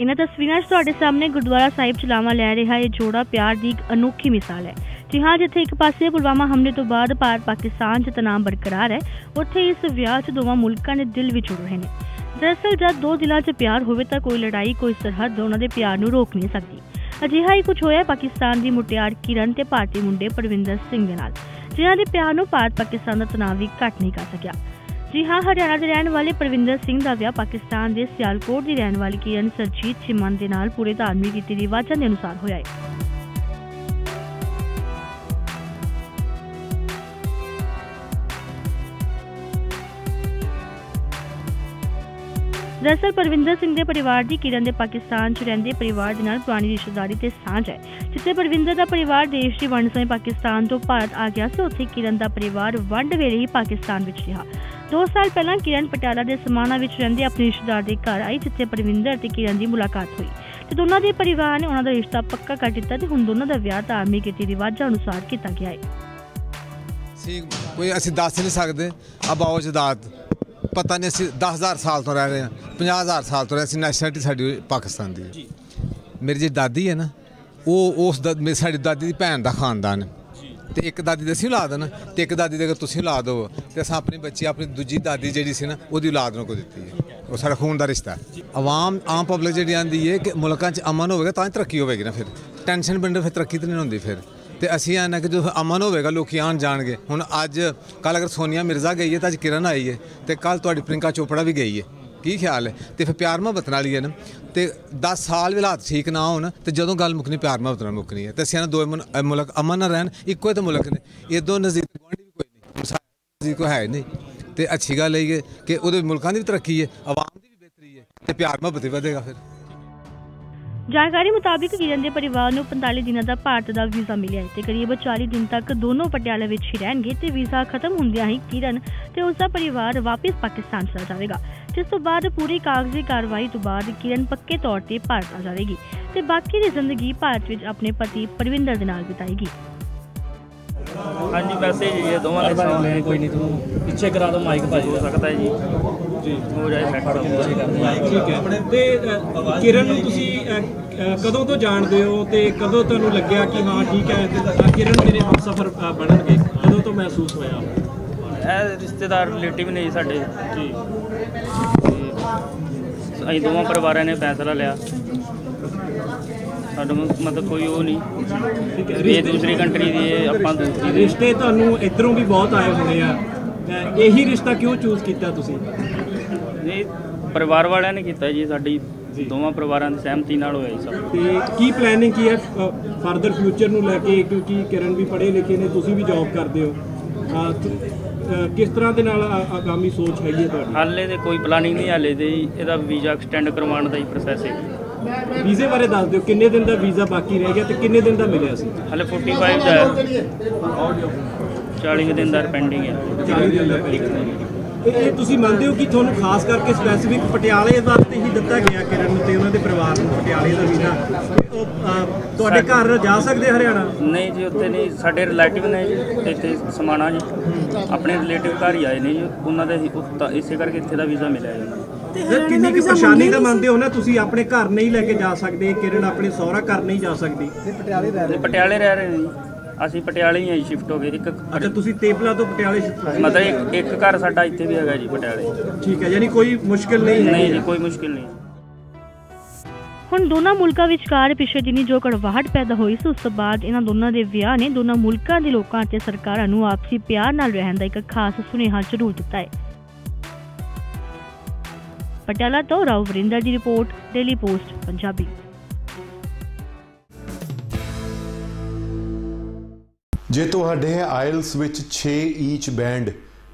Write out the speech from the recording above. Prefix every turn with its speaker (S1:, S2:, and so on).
S1: ਇਹਨਾਂ ਤਸਵੀਰਾਂ 'ਚ ਤੁਹਾਡੇ ਸਾਹਮਣੇ ਗੁਰਦੁਆਰਾ ਸਾਹਿਬ ਚਲਾਵਾ ਲੈ ਰਿਹਾ ਇਹ ਜੋੜਾ ਪਿਆਰ ਦੀ ਇੱਕ ਅਨੋਖੀ ਮਿਸਾਲ ਹੈ। ਜੀ ਹਾਂ, ਜਿੱਥੇ ਇੱਕ ਪਾਸੇ ਪੁਲਵਾਮਾ ਹਮਲੇ ਤੋਂ ਬਾਅਦ ਭਾਰਤ ਪਾਕਿਸਤਾਨ 'ਚ ਤਣਾਅ ਬਰਕਰਾਰ ਹੈ, ਉੱਥੇ ਇਸ ਵਿਆਹ 'ਚ ਦੋਵਾਂ ਮੁਲਕਾਂ ਦੇ ਦਿਲ ਵੀ ਜੁੜ ਰਹੇ ਨੇ। ਦਰਅਸਲ, ਜਦ ਦੋ ਦਿਲਾਂ 'ਚ ਪਿਆਰ ਹੋਵੇ ਤਾਂ ਕੋਈ ਲੜਾਈ, ਕੋਈ ਸਰਹੱਦ ਉਹਨਾਂ ਦੇ ਪਿਆਰ ਨੂੰ ਰੋਕ ਨਹੀਂ ਸਕਦੀ। ਅਜਿਹਾ ਹੀ ਕੁਝ ਹੋਇਆ ਪਾਕਿਸਤਾਨ ਦੀ ਮੁਟਿਆਰ ਕਿਰਨ ਤੇ ਭਾਰਤੀ ਮੁੰਡੇ ਪਰਵਿੰਦਰ ਸਿੰਘ ਦੇ ਨਾਲ। ਜਿਨ੍ਹਾਂ ਦੇ ਪਿਆਰ ਨੂੰ ਭਾਰਤ ਪਾਕਿਸਤਾਨ ਦਾ ਤਣਾਅ ਵੀ ਘੱਟ ਨਹੀਂ ਕਰ ਸਕਿਆ। ਜੀ ਹਾਂ, ਹਰਿਆਣਾ ਦੇ ਰਹਿਣ ਵਾਲੇ ਪਰਵਿੰਦਰ ਸਿੰਘ ਦਾ ਵਿਆਹ ਪਾਕਿਸਤਾਨ ਦੇ ਸਿਆਲਕੋਟ ਦੀ ਰਹਿਣ ਵਾਲੀ ਕਿਰਨ ਸਰਜੀਤ ਚਿਮਨ ਦੇ ਨਾਲ ਪੂਰੇ ਧਾਰਮਿਕ ਰੀਤੀ ਰਿਵਾਜਾਂ ਦੇ ਅਨੁਸਾਰ ਹੋਇਆ ਹੈ। ਦਰਅਸਲ ਪਰਵਿੰਦਰ ਸਿੰਘ ਦੇ ਪਰਿਵਾਰ ਦੀ ਕਿਰਨ ਦੇ ਪਾਕਿਸਤਾਨ 'ਚ ਰਹਿੰਦੇ ਪਰਿਵਾਰ ਦੇ ਨਾਲ ਪੁਰਾਣੀ ਰਿਸ਼ਤੇਦਾਰੀ ਤੇ ਸਾਂਝ ਹੈ, ਜਿੱਥੇ ਪਰਵਿੰਦਰ ਦਾ ਪਰਿਵਾਰ ਦੇਸ਼ ਦੀ ਵੰਡ ਸਮੇਂ ਪਾਕਿਸਤਾਨ ਤੋਂ ਭਾਰਤ ਆ ਗਿਆ ਸੀ, ਉੱਥੇ ਕਿਰਨ ਦਾ ਪਰਿਵਾਰ ਵੰਡ ਵੇਲੇ ਹੀ ਪਾਕਿਸਤਾਨ ਵਿੱਚ ਰਿਹਾ। ਦੋ ਸਾਲ ਪਹਿਲਾਂ ਕਿਰਨ ਪਟਿਆਲਾ ਦੇ ਸਮਾਣਾ ਵਿੱਚ ਰਹਿੰਦੇ ਆਪਣੇ ਰਿਸ਼ਤੇਦਾਰ ਦੇ ਘਰ ਆਈ, ਜਿੱਥੇ ਪਰਵਿੰਦਰ ਤੇ ਕਿਰਨ ਦੀ ਮੁਲਾਕਾਤ ਹੋਈ। ਤੇ ਦੋਨਾਂ ਦੇ ਪਰਿਵਾਰ ਨੇ ਉਹਨਾਂ ਦਾ ਰਿਸ਼ਤਾ ਪੱਕਾ ਕਰ ਦਿੱਤਾ ਤੇ ਹੁਣ ਦੋਨਾਂ ਦਾ ਵਿਆਹ ਧਾਰਮਿਕ ਰੀਤੀ ਰਿਵਾਜਾਂ ਅਨੁਸਾਰ ਕੀਤਾ ਗਿਆ ਹੈ।
S2: ਸੀ ਕੋਈ ਅਸੀਂ ਦੱਸ ਨਹੀਂ ਸਕਦੇ। ਅਬਾਉ ਜਦਾਦ, ਪਤਾ ਨਹੀਂ ਅਸੀਂ 10000 ਸਾਲ ਤੋਂ ਰਹਿ ਰਹੇ ਹਾਂ 50000 ਸਾਲ ਤੋਂ ਰਹਿ ਅਸੀਂ ਨੈਸ਼ਨੈਲਿਟੀ ਸਾਡੀ ਪਾਕਿਸਤਾਨ ਦੀ ਹੈ। ਮੇਰੀ ਜਿਹੜੀ ਦਾਦੀ ਹੈ ਨਾ, ਉਹ ਉਸ ਸਾਡੀ ਦਾਦੀ ਦੀ ਭੈਣ ਦਾ ਖਾਨਦਾਨ ਹੈ। ਤੇ ਇੱਕ ਦਾਦੀ ਦੇ ਅਸੀਂ ਔਲਾਦ ਨਾ ਤੇ ਇੱਕ ਦਾਦੀ ਦੇ ਅਗਰ ਤੁਸੀਂ ਔਲਾਦ ਹੋ ਤੇ ਅਸਾਂ ਆਪਣੀ ਬੱਚੀ, ਆਪਣੀ ਦੂਜੀ ਦਾਦੀ ਜਿਹੜੀ ਸੀ ਨਾ, ਉਹਦੀ ਔਲਾਦ ਨੂੰ ਕੋ ਦਿੱਤੀ ਹੈ। ਉਹ ਸਾਡਾ ਖੂਨ ਦਾ ਰਿਸ਼ਤਾ ਆਵਾਮ, ਆਮ ਪਬਲਿਕ ਜਿਹੜੀ ਆਂਦੀ ਹੈ ਕਿ ਮੁਲਕਾਂ 'ਚ ਅਮਨ ਹੋਵੇਗਾ ਤਾਂ ਹੀ ਤਰੱਕੀ ਹੋਵੇਗੀ ਨਾ ਫਿਰ। ਟੈਨਸ਼ਨ ਬਿੰਦਰ ਫਿਰ ਤਰੱਕੀ ਤਾਂ ਨਹੀਂ ਹੁੰਦੀ ਫਿਰ। ਤੇ ਅਸੀਂ ਆਨਾ ਕਿ ਜੋ ਅਮਨ ਹੋਵੇਗਾ, ਲੋਕੀ ਆਣ ਜਾਣਗੇ। ਹੁਣ ਅੱਜ ਕੱਲ ਅਗਰ ਸੋਨੀਆ ਮਿਰਜ਼ਾ ਗਈ ਹੈ ਤਾਂ ਅੱਜ ਕਿਰਨ ਆਈ ਹੈ ਤੇ ਕੱਲ ਤੁਹਾਡੀ ਪ੍ਰਿੰਕਾ ਚੋਪੜਾ ਵੀ ਗਈ ਹੈ। ਕੀ ਖਿਆਲ ਹੈ? ਤੇ ਫਿਰ ਪਿਆਰ ਮੁਹੱਬਤ ਨਾਲ ਹੀ ਹੈ ਨਾ। ਤੇ 10 ਸਾਲ ਵੀ ਹਾਲਾਤ ਠੀਕ ਨਾ ਹੋਣ, ਤੇ ਜਦੋਂ ਗੱਲ ਮੁੱਕਣੀ, ਪਿਆਰ ਮੁਹੱਬਤ ਨਾਲ ਮੁੱਕਣੀ ਹੈ। ਤੇ ਅਸੀਂ ਦੋ ਮੁਲਕ ਅਮਨ ਨਾਲ ਰਹਿਣ, ਇੱਕੋ ਹੀ ਤਾਂ ਮੁਲਕ ਨੇ। ਇਦੋਂ ਨਜ਼ਦੀਕ ਗੁਆਂਢੀ ਵੀ ਕੋਈ ਨਹੀਂ ਕੋਈ ਹੈ ਨਹੀਂ। ਤੇ ਅੱਛੀ ਗੱਲ ਹੈ ਕਿ ਉਹਦੇ ਮੁਲਕਾਂ ਦੀ ਵੀ ਤਰੱਕੀ ਹੈ, ਆਵਾਮ ਦੀ ਵੀ ਬਿਹਤਰੀ ਹੈ, ਤੇ ਪਿਆਰ ਮੁਹੱਬਤ ਵੀ ਵਧੇਗਾ ਫਿਰ।
S1: ਜਾਣਕਾਰੀ ਮੁਤਾਬਿਕ ਕਿਰਨ ਦੇ ਪਰਿਵਾਰ ਨੂੰ 45 ਦਿਨਾਂ ਦਾ ਭਾਰਤ ਦਾ ਵੀਜ਼ਾ ਮਿਲਿਆ ਹੈ ਤੇ ਕਰੀਬ 40 ਦਿਨ ਤੱਕ ਦੋਨੋਂ ਪਟਿਆਲਾ ਵਿੱਚ ਹੀ ਰਹਿਣਗੇ ਤੇ ਵੀਜ਼ਾ ਖਤਮ ਹੁੰਦਿਆਂ ਹੀ ਕਿਰਨ ਤੇ ਉਸ ਦਾ ਪਰਿਵਾਰ ਵਾਪਸ ਪਾਕਿਸਤਾਨ ਚਲਾ ਜਾਵੇਗਾ। ਜਿਸ ਤੋਂ ਬਾਅਦ ਪੂਰੀ ਕਾਗਜ਼ੀ ਕਾਰਵਾਈ ਤੋਂ ਬਾਅਦ ਕਿਰਨ ਪੱਕੇ ਤੌਰ ਤੇ ਭਾਰਤ ਆ ਜਾਵੇਗੀ ਤੇ ਬਾਕੀ ਦੀ ਜ਼ਿੰਦਗੀ ਭਾਰਤ ਵਿੱਚ ਆਪਣੇ ਪਤੀ ਪਰਵਿੰਦਰ ਦੇ ਨਾਲ ਬਿਤਾਏਗੀ।
S3: ਹਾਂਜੀ ਵੈਸੇ ਜੀ ਇਹ ਦੋਵਾਂ ਦੇ ਸਾਹਮਣੇ ਕੋਈ ਨਹੀਂ ਤੂੰ ਪਿੱਛੇ ਕਰਾ ਦੋ ਮਾਈਕ ਭਾਜੀ। ਹੋ ਸਕਦਾ ਹੈ ਜੀ। ਜੀ। ਹੋ ਜਾਏ ਸੈੱਟ
S4: ਠੀਕ ਹੈ। ਤੇ ਕਿਰਨ ਨੂੰ ਤੁਸੀਂ ਕਦੋਂ ਤੋਂ ਜਾਣਦੇ ਹੋ ਤੇ ਕਦੋਂ ਤੁਹਾਨੂੰ ਲੱਗਿਆ ਕਿ ਹਾਂ ਠੀਕ ਹੈ ਕਿਰਨ ਮੇਰੇ ਹਮਸਫਰ ਬਣਨਗੇ? ਕਦੋਂ ਤੋਂ ਮਹਿਸੂਸ ਹੋਇਆ?
S3: ਇਹ ਰਿਸ਼ਤੇਦਾਰ ਰਿਲੇਟਿਵ ਨੇ ਜੀ ਸਾਡੇ। ਜੀ। ਅਸੀਂ ਦੋਵਾਂ ਪਰਿਵਾਰਾਂ ਨੇ ਫੈਸਲਾ ਲਿਆ। ਸਾਡਾ ਮਤਲਬ ਕੋਈ ਉਹ ਨਹੀਂ।
S4: ਠੀਕ ਹੈ।
S3: ਇਹ ਦੂਸਰੀ ਕੰਟਰੀ ਦੀ ਹੈ ਆਪਾਂ ਦੂਸਰੀ ਦੀ।
S4: ਰਿਸ਼ਤੇ ਤੁਹਾਨੂੰ ਇਧਰੋਂ ਵੀ ਬਹੁਤ ਆਏ ਹੋਣੇ ਆ। ਇਹੀ ਰਿਸ਼ਤਾ ਕਿਉਂ ਚੂਜ਼ ਕੀਤਾ ਤੁਸੀਂ?
S3: ਨਹੀਂ ਪਰਿਵਾਰ ਵਾਲਿਆਂ ਨੇ ਕੀਤਾ ਜੀ ਸਾਡੀ ਦੋਵਾਂ ਪਰਿਵਾਰਾਂ ਦੀ ਸਹਿਮਤੀ ਨਾਲ ਹੋਇਆ ਜੀ ਸਭ।
S4: ਤੇ ਕੀ ਪਲੈਨਿੰਗ ਕੀ ਹੈ ਫਰਦਰ ਫਿਊਚਰ ਨੂੰ ਲੈ ਕੇ? ਕਿਉਂਕਿ ਕਿਰਨ ਵੀ ਪੜ੍ਹੇ ਲਿਖੇ ਨੇ ਤੁਸੀਂ ਵੀ ਜੌਬ ਕਰਦੇ ਹੋ। ਕਿਸ ਤਰ੍ਹਾਂ ਦੇ ਨਾਲ ਆਗਾਮੀ ਸੋਚ ਹੈਗੀ ਹੈ ਤੁਹਾਡੀ?
S3: ਹਾਲੇ ਤੇ ਕੋਈ ਪਲਾਨਿੰਗ ਨਹੀਂ ਹਾਲੇ ਤੇ ਇਹਦਾ ਵੀਜ਼ਾ ਐਕਸਟੈਂਡ ਕਰਵਾਉਣ ਦਾ ਹੀ ਪ੍ਰੋਸੈਸ ਹੈ।
S4: ਵੀਜ਼ੇ ਬਾਰੇ ਦੱਸ ਦਿਓ ਕਿੰਨੇ ਦਿਨ ਦਾ ਵੀਜ਼ਾ ਬਾਕੀ ਰਹਿ ਗਿਆ ਤੇ ਕਿੰਨੇ ਦਿਨ ਦਾ ਮਿਲਿਆ ਸੀ?
S3: ਹਾਲੇ 45 ਦਾ ਹੈ। 40 ਕੁ ਦਿਨ ਦਾ ਪੈਂਡਿੰਗ ਹੈ।
S4: 40 ਦਿਨ ਦਾ ਇਹ ਤੁਸੀਂ ਮੰਨਦੇ ਹੋ ਕਿ ਤੁਹਾਨੂੰ ਖਾਸ ਕਰਕੇ ਸਪੈਸੀਫਿਕ ਪਟਿਆਲੇ ਵਾਸਤੇ ਹੀ ਦਿੱਤਾ ਗਿਆ ਕਿਰਨ ਨੂੰ ਤੇ ਉਹਨਾਂ ਦੇ ਪਰਿਵਾਰ ਨੂੰ ਪਟਿਆਲੇ ਦਾ ਵੀਜ਼ਾ ਤੁਹਾਡੇ ਘਰ ਜਾ ਸਕਦੇ ਹਰਿਆਣਾ?
S3: ਨਹੀਂ ਜੀ ਉੱਥੇ ਨਹੀਂ। ਸਾਡੇ ਰਿਲੇਟਿਵ ਨੇ ਜੀ ਇੱਥੇ ਸਮਾਣਾ ਜੀ। ਆਪਣੇ ਰਿਲੇਟਿਵ ਘਰ ਹੀ ਆਏ ਨੇ ਜੀ। ਉਹਨਾਂ ਦੇ ਇਸੇ ਕਰਕੇ ਇੱਥੇ ਦਾ ਵੀਜ਼ਾ ਮਿਲਿਆ ਜੀ ਉਹਨਾਂ
S4: ਕਿੰਨੀ ਕੁ ਪਰੇਸ਼ਾਨੀ ਦਾ ਮੰਨਦੇ ਹੋ ਨਾ ਤੁਸੀਂ ਆਪਣੇ ਘਰ ਨਹੀਂ ਲੈ ਕੇ ਜਾ ਸਕਦੇ ਕਿਰਨ ਆਪਣੇ ਸਹੁਰਾ ਘਰ ਨਹੀਂ ਜਾ ਸਕਦੀ।
S3: ਤੇ ਪਟਿਆਲੇ ਰਹਿ ਰਹੇ ਨੇ। ਜੀ। ਅਸੀਂ ਪਟਿਆਲੇ ਹੀ ਸ਼ਿਫਟ ਹੋ ਗਏ। ਇੱਕ
S4: ਅੱਛਾ ਤੁਸੀਂ ਤੇਪਲਾ ਤੋਂ ਪਟਿਆਲੇ shift ਹੋਏ।
S3: ਮਤਲਬ ਇੱਕ- ਘਰ ਸਾਡਾ ਇੱਥੇ ਵੀ ਹੈਗਾ ਜੀ ਪਟਿਆਲੇ।
S4: ਠੀਕ ਹੈ ਯਾਨੀ ਕੋਈ ਮੁਸ਼ਕਿਲ ਨਹੀਂ
S3: ਨਹੀਂ ਜੀ ਕੋਈ ਮੁਸ਼ਕਿਲ ਨਹੀਂ।
S1: ਹੁਣ ਦੋਨਾਂ ਮੁਲਕਾਂ ਵਿਚਕਾਰ ਪਿਛਲੇ ਦਿਨੀ ਜੋ ਕੜਵਾਹਟ ਪੈਦਾ ਹੋਈ ਸੀ, ਉਸ ਤੋਂ ਬਾਅਦ ਇਹਨਾਂ ਦੋਨਾਂ ਦੇ ਵਿਆਹ ਨੇ ਦੋਨਾਂ ਮੁਲਕਾਂ ਦੇ ਲੋਕਾਂ ਅਤੇ ਸਰਕਾਰਾਂ ਨੂੰ ਆਪਸੀ ਪਿਆਰ ਨਾਲ ਰਹਿਣ ਦਾ ਇੱਕ ਖਾਸ ਸੁਨੇਹਾ ਜ਼ਰੂਰ ਦਿੱਤਾ ਹੈ। ਪਟਿਆਲਾ ਤੋਂ ਰਾਉ ਵਰਿੰਦਰ ਦੀ ਰਿਪੋਰਟ, ਡੇਲੀ ਪੋਸਟ, ਪੰਜਾਬੀ।
S5: ਜੇ ਤੁਹਾਡੇ ਆਇਲਸ ਵਿੱਚ 6 ਈਚ ਬੈਂਡ